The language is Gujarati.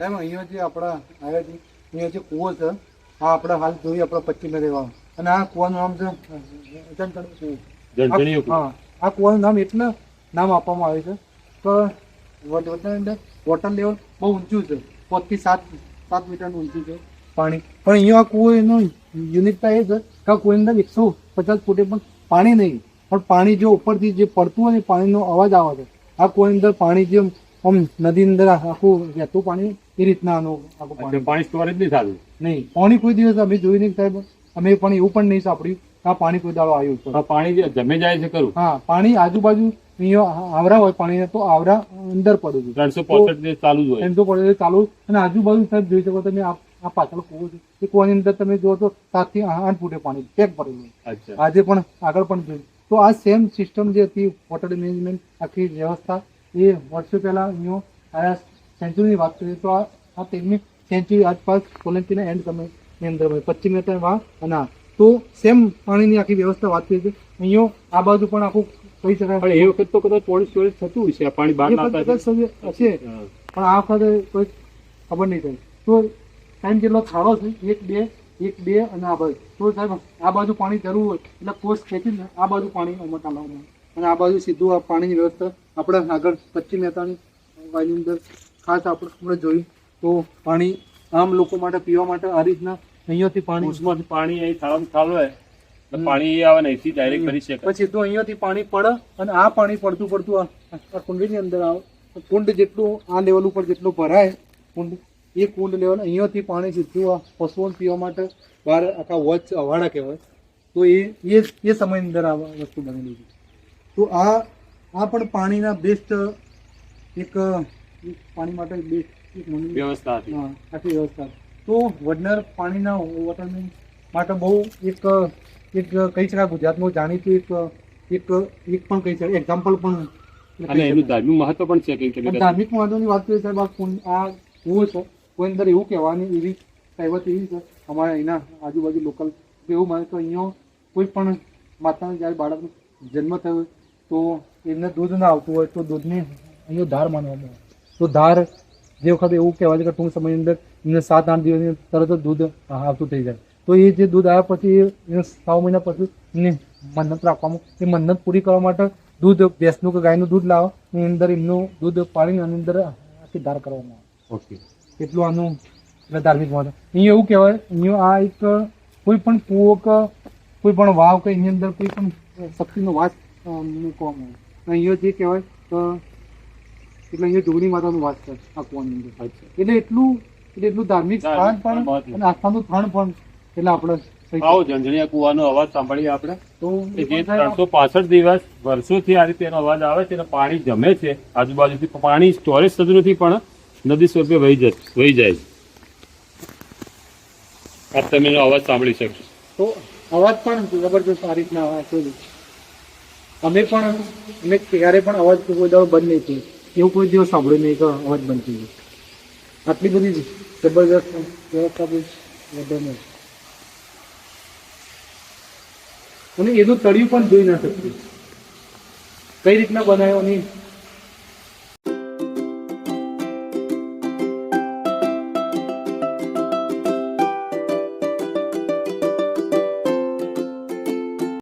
સાહેબ અહીંયા જે આપણા આવ્યા છે અહીંયા જે કૂવો છે આ આપણે હાલ જોઈએ આપણે પશ્ચિમે રહેવાનું અને આ કૂવાનું નામ છે. હા આ કૂવાનું નામ એટલે નામ આપવામાં આવે છે. તો વોટર લેવલ બહુ ઊંચું છે. પાંચથી સાત સાત મીટરનું ઊંચું છે પાણી. પણ અહીંયા આ કૂવો એનો યુનિકતા એ છે કે આ કૂવાની અંદર એકસો પચાસ ફૂટે પણ પાણી નહીં. પણ પાણી જો ઉપરથી જે પડતું હોય ને પાણીનો અવાજ આવે છે. આ કૂવાની અંદર પાણી જે આમ નદી અંદર આખું રહેતું પાણી એ રીતના આનું આખું પાણી. પાણી સ્ટોરેજ નહીં થતું? નહીં પાણી કોઈ દિવસ અમે જોયું નહીં સાહેબ. અમે પણ એવું પણ નહીં સાંભળ્યું કે આ પાણી કોઈ દાડો આવ્યું પાણી જમે જાય છે ખરું? હા પાણી આજુબાજુ આવરા હોય પાણી તો આવરા અંદર પડે છે. ત્રણસો પોસઠ ચાલુ જ હોય. એમ તો પડે ચાલુ. અને આજુબાજુ સાહેબ જોઈ શકો તમે આ આ પાછળ કૂવો છે. એ કૂવાની અંદર તમે જુઓ તો સાતથી આઠ ફૂટે પાણી ચેક પડેલું આજે પણ આગળ પણ જોયું. તો આ સેમ સિસ્ટમ જે હતી વોટર મેનેજમેન્ટ આખી વ્યવસ્થા એ વર્ષો પહેલા અહીંયા આ સેન્ચુરીની વાત કરીએ તો આ તેમની સેન્ચુરી આસપાસ સોલંકીના એન્ડ તમે ની અંદર હોય. પશ્ચિમ અને તો સેમ પાણીની આખી વ્યવસ્થા વાત કરીએ અહીંયા આ બાજુ પણ આખું કહી શકાય. પણ એ વખત તો કદાચ પાણી સ્ટોરેજ થતું હશે. પાણી બહાર હશે. પણ આ વખતે કોઈ ખબર નહીં થાય. તો ટાઈમ જેટલો થાળો છે એક બે એક બે અને આ બાજુ. તો સાહેબ આ બાજુ પાણી જરૂર હોય. એટલે કોર્સ ખેંચીને આ બાજુ પાણી અમત લાવવાનું અને આ બાજુ સીધું આ પાણીની વ્યવસ્થા આપણે આગળ પશ્ચિમ મહેતાની વાયની અંદર ખાસ આપણે હમણાં જોયું તો પાણી આમ લોકો માટે પીવા માટે આ રીતના અહીંયાથી પાણી ઉસમાંથી પાણી અહીં થાળમ થાળ હોય તો પાણી એ આવે ને અહીંથી ડાયરેક્ટ કરી શકે. પછી સીધું અહીંયાથી પાણી પડે અને આ પાણી પડતું પડતું આ- કુંડની અંદર આવે. કુંડ જેટલું આ લેવલ ઉપર જેટલું ભરાય કુંડ એ કુંડ લેવલ અહીંયાથી પાણી સીધું આ પશુઓને પીવા માટે બહાર આખા વોચ અવાડા કહેવાય. તો એ એ એ સમયની અંદર આ વસ્તુ બનેલી છે. તો આ આ પણ પાણીના બેસ્ટ એક પાણી માટે બેસ્ટ એક વ્યવસ્થા હતી. હા, આખી વ્યવસ્થા. તો વડનર પાણીના વોટરમેન માટે બહુ એક એક કહી શકાય ગુજરાતમાં જાણીતું એક એક એક પણ કહી શકાય. એક્ઝામ્પલ પણ અને એનું ધાર્મિક મહત્વ પણ છે તમે ધાર્મિક મહત્વની વાત કરીએ સાહેબ આ કુવો છે. કોઈ અંદર એવું કહેવાની એવી કહેવત એવી છે. અમારા અહીંના આજુબાજુ લોકલ એવું માને તો અહીંયા કોઈ પણ માતાને જ્યારે બાળકનો જન્મ થયો તો એમને દૂધ ના આવતું હોય તો દૂધની અહીંયા ધાર માનવામાં આવે. તો ધાર જે વખતે એવું કહેવાય છે કે ટૂંક સમયની અંદર એમને સાત આઠ દિવસની તરત જ દૂધ આવતું થઈ જાય. તો એ જે દૂધ આવ્યા પછી એને છ મહિના પછી એમને મન્નત રાખવામાં એ મન્નત પૂરી કરવા માટે દૂધ ભેંસનું કે ગાયનું દૂધ લાવો એની અંદર એમનું દૂધ પાડીને એની અંદર આખી ધાર કરવામાં આવે. ઓકે. એટલું આનું એટલે ધાર્મિક મહત્વ. અહીંયા એવું કહેવાય અહીંયા આ એક કોઈ પણ કૂવો કે કોઈ પણ વાવ કે એની અંદર કોઈ પણ શક્તિનો વાસ મૂકવામાં આવે. અહીંયા જે કહેવાય તો એટલે અહીંયા જોગણી માતાનું વાસ છે આ કુવાની અંદર એટલે એટલું એટલે એટલું ધાર્મિક સ્થાન પણ અને આસ્થાનું સ્થાન પણ એટલે આપણે આવો ઝંઝણિયા કુવાનો અવાજ સાંભળીએ આપણે. તો જે ત્રણસો પાસઠ દિવસ વર્ષોથી આ રીતે એનો અવાજ આવે છે પાણી જમે છે આજુબાજુથી પાણી સ્ટોરેજ નથી પણ નદી સ્વરૂપે વહી જાય વહી જાય છે. આ તમે એનો અવાજ સાંભળી શકશો. તો અવાજ પણ જબરજસ્ત આ રીતના અવાજ છે. અમે પણ અમે ક્યારે પણ અવાજ કોઈ દાડો બંધ નહીં થયો. એવું કોઈ દિવસ સાંભળ્યું નહીં કે અવાજ બંધ થઈ ગયો. આટલી બધી જબરજસ્ત વ્યવસ્થા બી વધારે અને એનું તળિયું પણ જોઈ ના શકતું. કઈ રીતના બનાવ્યો એની